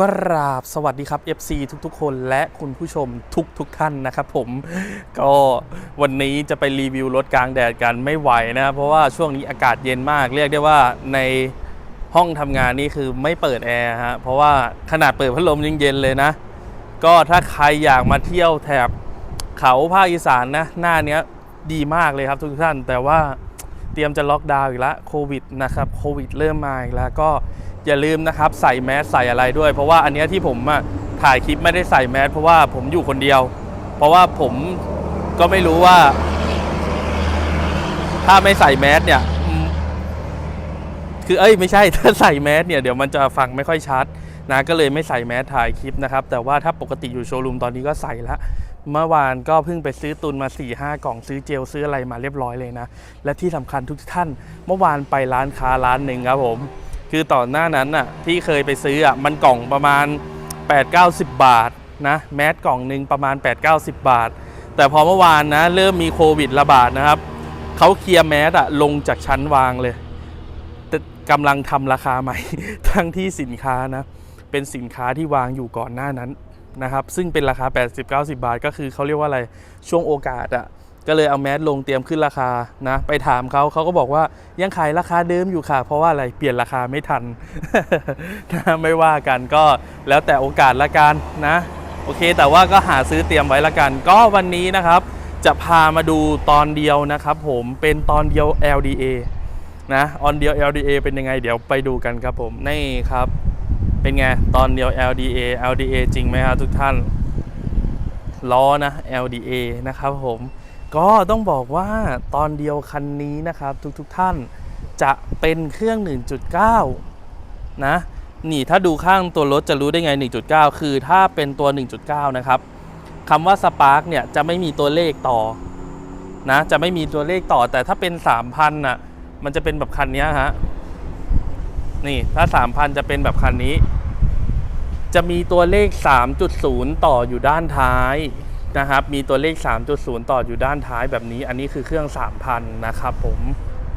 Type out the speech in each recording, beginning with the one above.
กราบสวัสดีครับ FC ทุกๆ คนและคุณผู้ชมทุกๆทท่านนะครับผมก็วันนี้จะไปรีวิวรถกลางแดดกันไม่ไหวนะเพราะว่าช่วงนี้อากาศเย็นมาก เรียกได้ว่าในห้องทำงานนี่คือไม่เปิดแอร์ฮะเพราะว่าขนาดเปิดพัดลมยังเย็นเลยนะ ก็ถ้าใครอยากมาเที่ยวแถบเขาภาคอีสานนะ หน้าเนี้ยดีมากเลยครับทุกท่าน แต่ว่าเตรียมจะล็อกดาวน์อีกแล้วโควิดนะครับโควิดเริ่มมาอีกแล้วก็ อย่าลืมนะครับใส่แมสใส่อะไรด้วย เพราะว่าอันเนี้ยที่ผมอะถ่ายคลิปไม่ได้ใส่แมสเพราะว่าผมอยู่คนเดียว เพราะว่าผมก็ไม่รู้ว่า ถ้าไม่ใส่แมสเนี่ยอืมคือเอ้ยไม่ใช่ ถ้าใส่แมสเนี่ยเดี๋ยวมันจะฟังไม่ค่อยชัดนะก็เลยไม่ใส่แมสถ่ายคลิปนะครับ แต่ว่าถ้าปกติอยู่โชว์รูมตอนนี้ก็ใส่ละ เมื่อวานก็เพิ่งไปซื้อตุนมา4ี่ห้ากล่องซื้อเจลซื้ออะไรมาเรียบร้อยเลยนะ และที่สำคัญทุกท่านเมื่อวานไปร้านค้าร้านหนึ่งครับผม คือต่อหน้านั้นน่ะที่เคยไปซื้ออะมันกล่องประมาณ 8-90 บาทนะแมสกล่องหนึ่งประมาณ 8-90 บาท แต่พอเมื่อวานนะเริ่มมีโควิดระบาดนะครับเขาเคลียร์แมสอะลงจากชั้นวางเลยแต่กำลังทำราคาใหม่ ทั้งที่สินค้านะเป็นสินค้าที่วางอยู่ก่อนหน้านั้นนะครับซึ่งเป็นราคา 80-90 บาท ก็คือเขาเรียกว่าอะไรช่วงโอกาสอะ ก็เลยเอาแมสลงเตรียมขึ้นราคานะไปถามเขาเขาก็บอกว่ายังขายราคาเดิมอยู่ค่ะ เพราะว่าอะไรเปลี่ยนราคาไม่ทันนะไม่ว่ากันก็แล้วแต่โอกาสละกันนะ โอเค แต่ว่าก็หาซื้อเตรียมไว้ละกัน ก็วันนี้นะครับ จะพามาดูตอนเดียวนะครับผมเป็นตอนเดียว LDA นะออนเดียว LDA เป็นยังไงเดี๋ยวไปดูกันครับผมนี่ครับ เป็นไงตอนเดียว LDA LDA จริงไหมครับทุกท่านล้อนะ LDA นะครับผม ก็ต้องบอกว่าตอนเดียวคันนี้นะครับ ทุกๆทท่านจะเป็นเครื่อง 1.9 นะ นี่ถ้าดูข้างตัวรถจะรู้ได้ไง 1.9 คือถ้าเป็นตัว 1.9 นะครับคำว่า Spark เนี่ยจะไม่มีตัวเลขต่อนะจะไม่มีตัวเลขต่อแต่ถ้าเป็น 3,000น่ะมันจะเป็นแบบคันนี้ฮะนี่ถ้า 3,000 จะเป็นแบบคันนี้ จะมีตัวเลข 3.0 ต่ออยู่ด้านท้าย นะครับ มีตัวเลข 3.0 ต่ออยู่ด้านท้ายแบบนี้ อันนี้คือเครื่อง 3,000 นะครับผม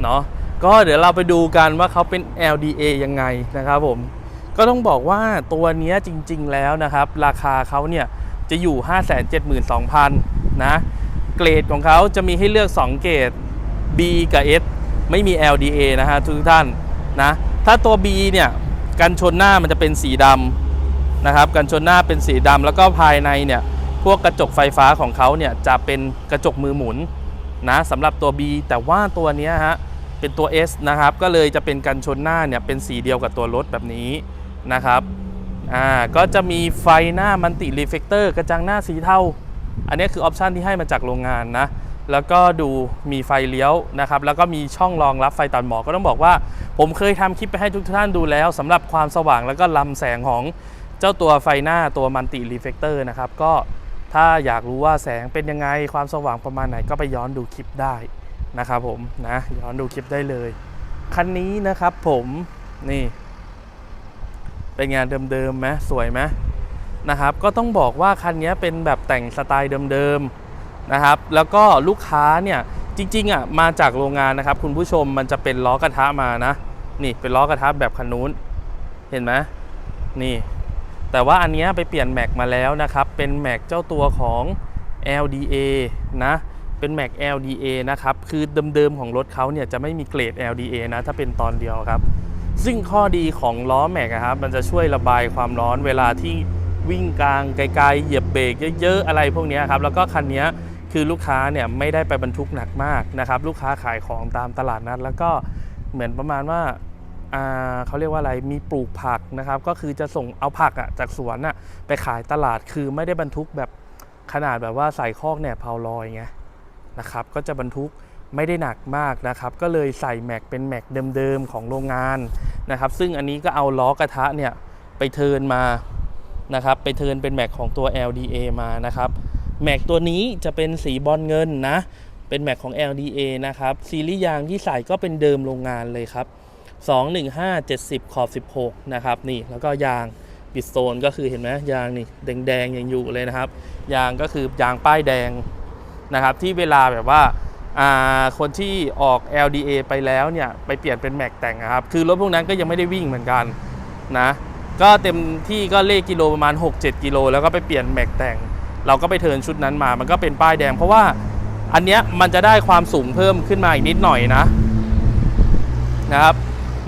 เนาะก็เดี๋ยวเราไปดูกันว่าเขาเป็น LDA ยังไงนะครับผม ก็ต้องบอกว่าตัวนี้จริง ๆ แล้วนะครับ ราคาเขาเนี่ยจะอยู่ 572,000 นะ เกรดของเขาจะมีให้เลือก 2 เกรด B กับ S ไม่มี LDA นะฮะทุกท่านนะ ถ้าตัว B เนี่ยกันชนหน้ามันจะเป็นสีดำนะครับ กันชนหน้าเป็นสีดำแล้วก็ภายในเนี่ย พวกกระจกไฟฟ้าของเขาเนี่ยจะเป็นกระจกมือหมุนนะสำหรับตัว B แต่ว่าตัวนี้ฮะเป็นตัว S นะครับ ก็เลยจะเป็นกันชนหน้าเนี่ยเป็นสีเดียวกับตัวรถแบบนี้นะครับอ่าก็จะมีไฟหน้ามันติรีเฟกเตอร์กระจังหน้าสีเทาอันนี้คือออปชันที่ให้มาจากโรงงานนะแล้วก็ดูมีไฟเลี้ยวนะครับ แล้วก็มีช่องรองรับไฟตัดหมอกก็ต้องบอกว่า ผมเคยทำคลิปไปให้ทุกท่านดูแล้วสำหรับความสว่างแล้วก็ลำแสงของเจ้าตัวไฟหน้าตัวมันติรีเฟกเตอร์นะครับก็ ถ้าอยากรู้ว่าแสงเป็นยังไงความสว่างประมาณไหนก็ไปย้อนดูคลิปได้นะครับผมนะย้อนดูคลิปได้เลย คันนี้นะครับผมนี่ เป็นงานเดิมๆไหมสวยไหมนะครับ ก็ต้องบอกว่าคันนี้เป็นแบบแต่งสไตล์เดิมๆนะครับ แล้วก็ลูกค้าเนี่ยจริงๆอะมาจากโรงงานนะครับ คุณผู้ชมมันจะเป็นล้อกระทะมานะ นี่เป็นล้อกระทะแบบคันนู้น เห็นไหมนี่ แต่ว่าอันนี้ไปเปลี่ยนแม็กมาแล้วนะครับ เป็นแม็กเจ้าตัวของ LDA นะ เป็นแม็ก LDA นะครับ คือเดิมๆของรถเขาเนี่ยจะไม่มีเกรด LDA นะ ถ้าเป็นตอนเดียวครับ ซึ่งข้อดีของล้อแม็กครับ มันจะช่วยระบายความร้อนเวลาที่วิ่งกลางไกลๆ เหยียบเบรกเยอะๆ อะไรพวกนี้ครับ แล้วก็คันนี้คือลูกค้าเนี่ยไม่ได้ไปบรรทุกหนักมากนะครับ ลูกค้าขายของตามตลาดนัด แล้วก็เหมือนประมาณว่า เขาเรียกว่าอะไรมีปลูกผักนะครับ ก็คือจะส่งเอาผักอะจากสวนอะไปขายตลาดคือไม่ได้บรรทุกแบบขนาดแบบว่าใส่คอกเนี่ยเผาลอยไงนะครับ ก็จะบรรทุกไม่ได้หนักมากนะครับ ก็เลยใส่แม็กเป็นแม็กเดิมๆของโรงงานนะครับ ซึ่งอันนี้ก็เอาล้อกระทะเนี่ยไปเทินมานะครับ ไปเทินเป็นแม็กของตัว LDA มานะครับแม็กตัวนี้จะเป็นสีบอลเงินนะ เป็นแม็กของ LDA นะครับ ซีรีส์ยางที่ใส่ก็เป็นเดิมโรงงานเลยครับ 215 70 ขอบ 16 นะครับนี่แล้วก็ยางบิดโซนก็คือเห็นไหมยางนี่แดงๆยังอยู่เลยนะครับ ยางก็คือยางป้ายแดงนะครับที่เวลาแบบว่าาคนที่ออก LDA ไปแล้วเนี่ยไปเปลี่ยนเป็นแม็กแต่งครับ คือรถพวกนั้นก็ยังไม่ได้วิ่งเหมือนกันนะก็เต็มที่ก็เลขกิโลประมาณ 6-7 กิโลแล้วก็ไปเปลี่ยนแม็กแต่ง เราก็ไปเทินชุดนั้นมา มันก็เป็นป้ายแดง เพราะว่าอันเนี้ยมันจะได้ความสูงเพิ่มขึ้นมาอีกนิดหน่อยนะนะครับ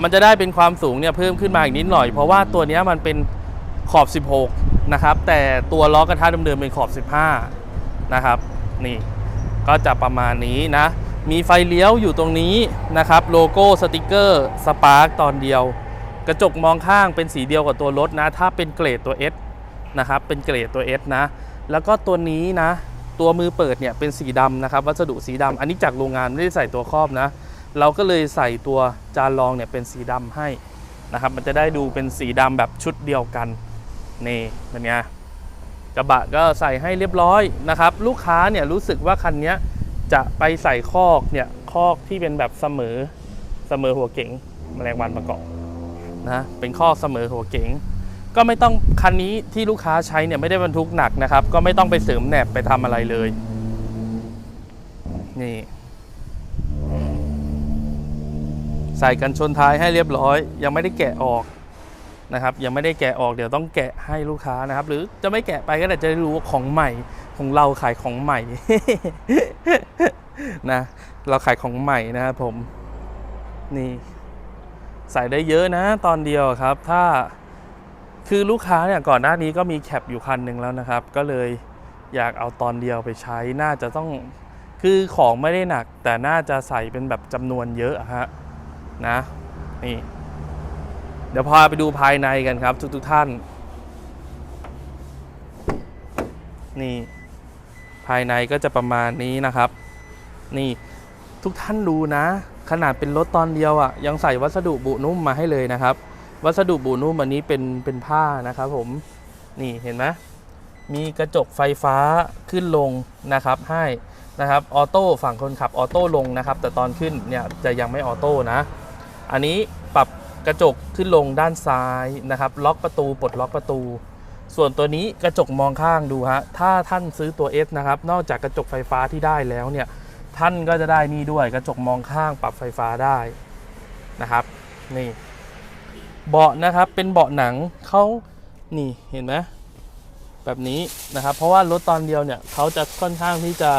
มันจะได้เป็นความสูงเนี่ยเพิ่มขึ้นมาอีกนิดหน่อย เพราะว่าตัวนี้มันเป็นขอบ 16 นะครับ แต่ตัวล้อกระทะเดิมๆเป็นขอบ 15 นะครับ นี่ก็จะประมาณนี้นะ มีไฟเลี้ยวอยู่ตรงนี้นะครับ โลโก้สติกเกอร์สปาร์กตอนเดียว กระจกมองข้างเป็นสีเดียวกับตัวรถนะ ถ้าเป็นเกรดตัว S นะครับ เป็นเกรดตัว S นะ แล้วก็ตัวนี้นะ ตัวมือเปิดเนี่ยเป็นสีดำนะครับ วัสดุสีดำอันนี้จากโรงงานไม่ได้ใส่ตัวครอบนะ เราก็เลยใส่ตัวจานรองเนี่ยเป็นสีดำให้นะครับ มันจะได้ดูเป็นสีดำแบบชุดเดียวกันนี่เป็นไงกระบะก็ใส่ให้เรียบร้อยนะครับ ลูกค้าเนี่ยรู้สึกว่าคันนี้จะไปใส่คอกเนี่ยคอกที่เป็นแบบเสมอเสมอหัวเก๋งแมลงวันประกอบนะเป็นคอกเสมอหัวเก๋งก็ไม่ต้องคันนี้ที่ลูกค้าใช้เนี่ยไม่ได้บรรทุกหนักนะครับ ก็ไม่ต้องไปเสริมแหนบไปทำอะไรเลยนี่ ใส่กันชนท้ายให้เรียบร้อย ยังไม่ได้แกะออกนะครับยังไม่ได้แกะออกเดี๋ยวต้องแกะให้ลูกค้านะครับ หรือจะไม่แกะไปก็ได้จะได้รู้ว่าของใหม่ของเราขายของใหม่นะเราขายของใหม่นะครับผมนี่ใส่ได้เยอะนะตอนเดียวครับ ถ้าคือลูกค้าเนี่ยก่อนหน้านี้ก็มีแคปอยู่คันหนึ่งแล้วนะครับ ก็เลยอยากเอาตอนเดียวไปใช้น่าจะต้องคือของไม่ได้หนัก แต่น่าจะใส่เป็นแบบจำนวนเยอะฮะ นะนี่เดี๋ยวพาไปดูภายในกันครับ ทุกทุกๆท่าน นี่ภายในก็จะประมาณนี้นะครับ นี่ทุกท่านดูนะ ขนาดเป็นรถตอนเดียวอะ่ะ ยังใส่วัสดุบุนุ่มมาให้เลยนะครับ วัสดุบุนุ่มอันนี้เป็นเป็นผ้านะครับผมนี่เห็นไหมมีกระจกไฟฟ้าขึ้นลงนะครับ ให้นะครับออโต้ฝั่งคนขับออโต้ลงนะครับ แต่ตอนขึ้นเนี่ยจะยังไม่ออโต้นะ อันนี้ปรับกระจกขึ้นลงด้านซ้ายนะครับ ล็อกประตูปลดล็อกประตู ส่วนตัวนี้กระจกมองข้างดูฮะถ้าท่านซื้อตัว S นะครับ นอกจากกระจกไฟฟ้าที่ได้แล้วเนี่ยท่านก็จะได้นี่ด้วยกระจกมองข้างปรับไฟฟ้าได้นะครับนี่เบาะนะครับเป็นเบาะหนังเขานี่เห็นไหมแบบนี้นะครับ เพราะว่ารถตอนเดียวเนี่ยเขาจะค่อนข้างที่จะ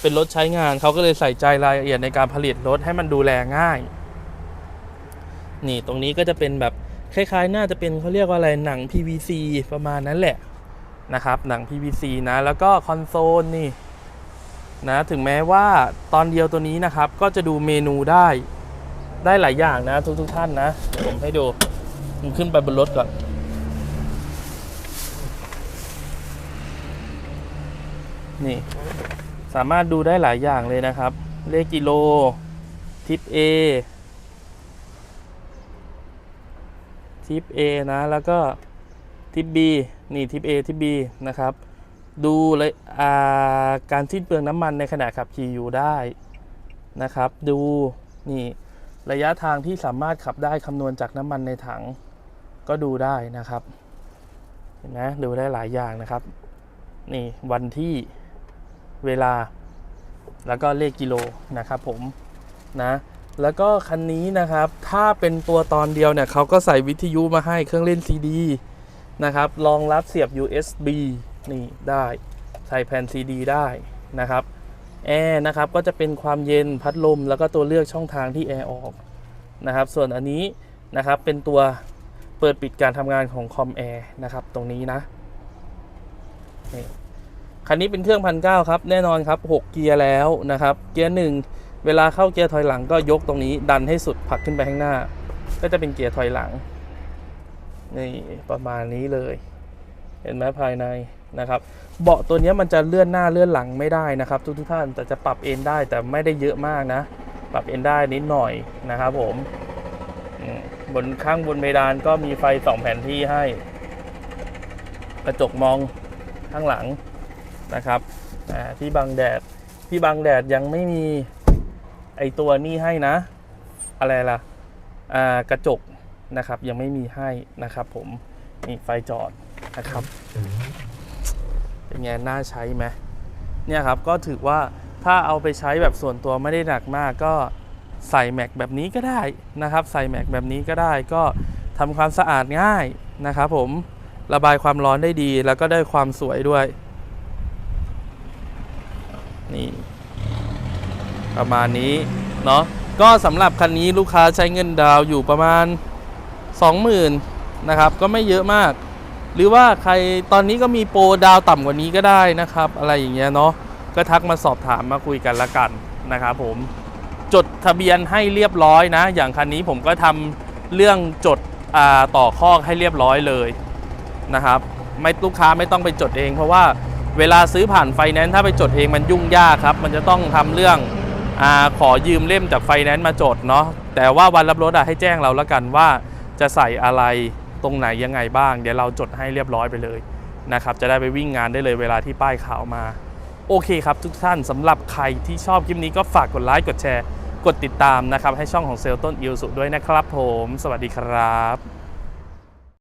เป็นรถใช้งานเขาก็เลยใส่ใจรายละเอียดในการผลิตรถให้มันดูแลง่าย นี่ตรงนี้ก็จะเป็นแบบคล้ายๆ น่าจะเป็นเขาเรียกว่าอะไรหนัง PVC ประมาณนั้นแหละนะครับหนัง PVC นะแล้วก็คอนโซลนี่นะถึงแม้ว่าตอนเดียวตัวนี้นะครับ ก็จะดูเมนูได้ได้หลายอย่างนะทุกๆท่านนะเดี๋ยวผมให้ดูผมขึ้นไปบนรถก่อนนี่ สามารถดูได้หลายอย่างเลยนะครับ เลขกิโล ทิป A ทิป A นะ แล้วก็ทิป B นี่ทิป A ทิป B นะครับ ดูเลยาการสิ้นเปลืองน้ำมันในขณะขับขี่อยู่ได้นะครับ ดูนี่ระยะทางที่สามารถขับได้คำนวณจากน้ำมันในถังก็ดูได้นะครับเห็นไหมดูได้หลายอย่างนะครับ นี่วันที่เวลาแล้วก็เลขกิโลนะครับผมนะ แล้วก็คันนี้นะครับ ถ้าเป็นตัวตอนเดียวเนี่ยเขาก็ใส่วิทยุมาให้เครื่องเล่นซีดีนะครับรองรับเสียบ USB นี่ได้ใส่แผ่นซีดีได้นะครับแอร์นะครับก็จะเป็นความเย็นพัดลม แล้วก็ตัวเลือกช่องทางที่แอร์ออกนะครับ ส่วนอันนี้นะครับเป็นตัวเปิดปิดการทำงานของคอมแอร์นะครับ ตรงนี้นะคันนี้เป็นเครื่องพันเครับ แน่นอนครับ 6 เกียร์แล้วนะครับ เกียร์หนึ่ง เวลาเข้าเกียร์ถอยหลังก็ยกตรงนี้ดันให้สุดผลักขึ้นไปข้างหน้า ก็จะเป็นเกียร์ถอยหลังนี่ประมาณนี้เลย เห็นไหมภายในนะครับเบาะตัวนี้มันจะเลื่อนหน้าเลื่อนหลังไม่ได้นะครับ ทุกทุกท่านแต่จะปรับเอนได้แต่ไม่ได้เยอะมากนะ ปรับเอนได้นิดหน่อยนะครับผมบนข้างบนเพดานก็มีไฟสองแผ่นที่ให้ กระจกมองข้างหลังนะครับที่บังแดดที่บังแดดยังไม่มี ไอตัวนี้ให้นะ อะไรล่ะอ่ากระจกนะครับ ยังไม่มีให้นะครับ ผมนี่ไฟจอดนะครับเป็นไงน่าใช้ไหมเนี่ยครับก็ถือว่าถ้าเอาไปใช้แบบส่วนตัวไม่ได้หนักมากก็ใส่แม็กแบบนี้ก็ได้นะครับ ใส่แม็กแบบนี้ก็ได้ก็ทำความสะอาดง่ายนะครับผมระบายความร้อนได้ดีแล้วก็ได้ความสวยด้วย นี่ ประมาณนี้เนาะก็สำหรับคันนี้ลูกค้าใช้เงินดาวอยู่ประมาณ 20,000นะครับก็ไม่เยอะมาก หรือว่าใครตอนนี้ก็มีโปรดาวต่ำกว่านี้ก็ได้นะครับ อะไรอย่างเงี้ยเนาะก็ทักมาสอบถามมาคุยกันละกันนะครับผมจดทะเบียนให้เรียบร้อยนะ อย่างคันนี้ผมก็ทำเรื่องจดต่อคอให้เรียบร้อยเลยนะครับ ไม่ลูกค้าไม่ต้องไปจดเอง เพราะว่าเวลาซื้อผ่านไฟแนนซ์ถ้าไปจดเองมันยุ่งยากครับ มันจะต้องทำเรื่อง อาขอยืมเล่มจากไฟแนนซ์มาจดเนาะแต่ว่าวันรับรถอะให้แจ้งเราแล้วกันว่าจะใส่อะไรตรงไหนยังไงบ้าง เดี๋ยวเราจดให้เรียบร้อยไปเลยนะครับจะได้ไปวิ่งงานได้เลยเวลาที่ป้ายขาวมาโอเคครับทุกท่านสำหรับใครที่ชอบคลิปนี้ก็ฝากกดไลค์กดแชร์ กดติดตามนะครับให้ช่องของเซลต้นอิวสุด้วยนะครับผม สวัสดีครับ